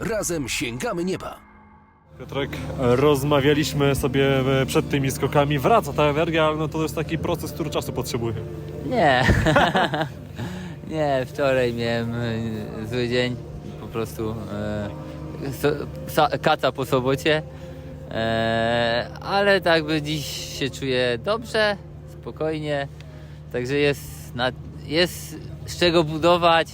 Razem sięgamy nieba. Piotrek, rozmawialiśmy sobie e, przed tymi skokami. Wraca ta energia, ale no to jest taki proces, który czasu potrzebuje. Nie. nie, wczoraj miałem e, zły dzień. Po prostu e, so, sa, kaca po sobocie. E, ale tak by dziś się czuję dobrze, spokojnie. Także jest, na, jest z czego budować.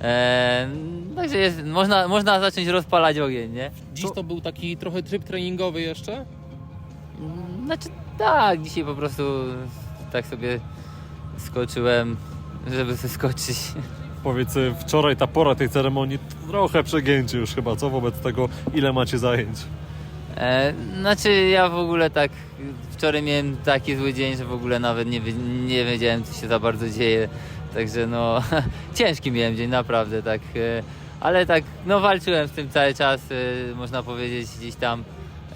E, także jest, można, można zacząć rozpalać ogień, nie? Dziś to był taki trochę tryb treningowy jeszcze? Znaczy tak, dzisiaj po prostu tak sobie skoczyłem, żeby skoczyć. Powiedz, e, wczoraj ta pora tej ceremonii trochę przegięcie już chyba, co wobec tego, ile macie zajęć? E, znaczy ja w ogóle tak wczoraj miałem taki zły dzień, że w ogóle nawet nie, nie wiedziałem co się za bardzo dzieje. Także no ciężki miałem dzień naprawdę tak. E, ale tak no walczyłem z tym cały czas, e, można powiedzieć gdzieś tam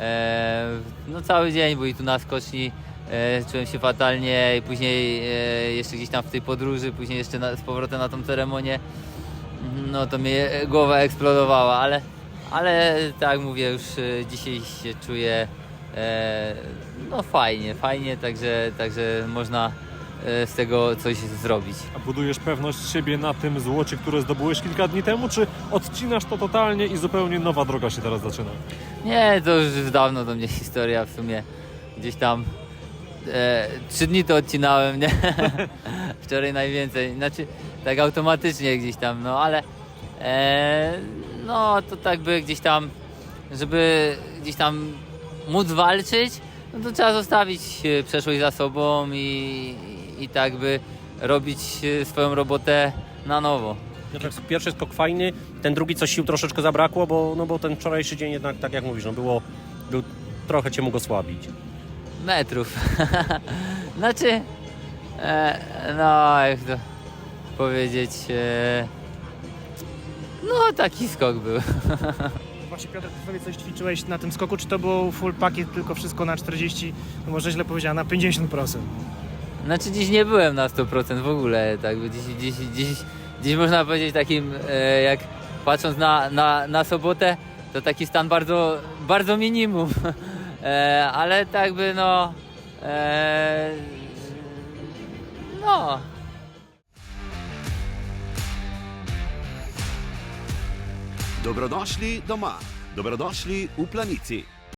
e, no cały dzień, bo i tu na skoczni e, czułem się fatalnie i później e, jeszcze gdzieś tam w tej podróży, później jeszcze na, z powrotem na tą ceremonię no to mnie głowa eksplodowała, ale, ale tak mówię, już e, dzisiaj się czuję e, no fajnie, fajnie, także, także można e, z tego coś zrobić. A budujesz pewność siebie na tym złocie, które zdobyłeś kilka dni temu, czy odcinasz to totalnie i zupełnie nowa droga się teraz zaczyna? Nie, to już dawno do mnie historia w sumie gdzieś tam e, trzy dni to odcinałem, nie? Wczoraj najwięcej, znaczy tak automatycznie gdzieś tam, no ale e, no to tak by gdzieś tam, żeby gdzieś tam móc walczyć, no to trzeba zostawić e, przeszłość za sobą i, i tak by robić e, swoją robotę na nowo. Piotrek, Pierwszy skok fajny, ten drugi coś sił troszeczkę zabrakło, bo, no bo ten wczorajszy dzień jednak, tak jak mówisz, no było, był, trochę cię mógł osłabić. metrów. znaczy, e, no jak to powiedzieć, e, no taki skok był. Właśnie Piotr, powiedz coś ćwiczyłeś na tym skoku, czy to był full pakiet, tylko wszystko na 40, no może źle powiedziałem, na 50%? Znaczy dziś nie byłem na 100% w ogóle, tak, bo dziś, dziś, dziś, dziś można powiedzieć takim, e, jak patrząc na, na, na sobotę, to taki stan bardzo, bardzo minimum, e, ale tak by no, e, no, Dobrodošli doma, dobrodošli v planici.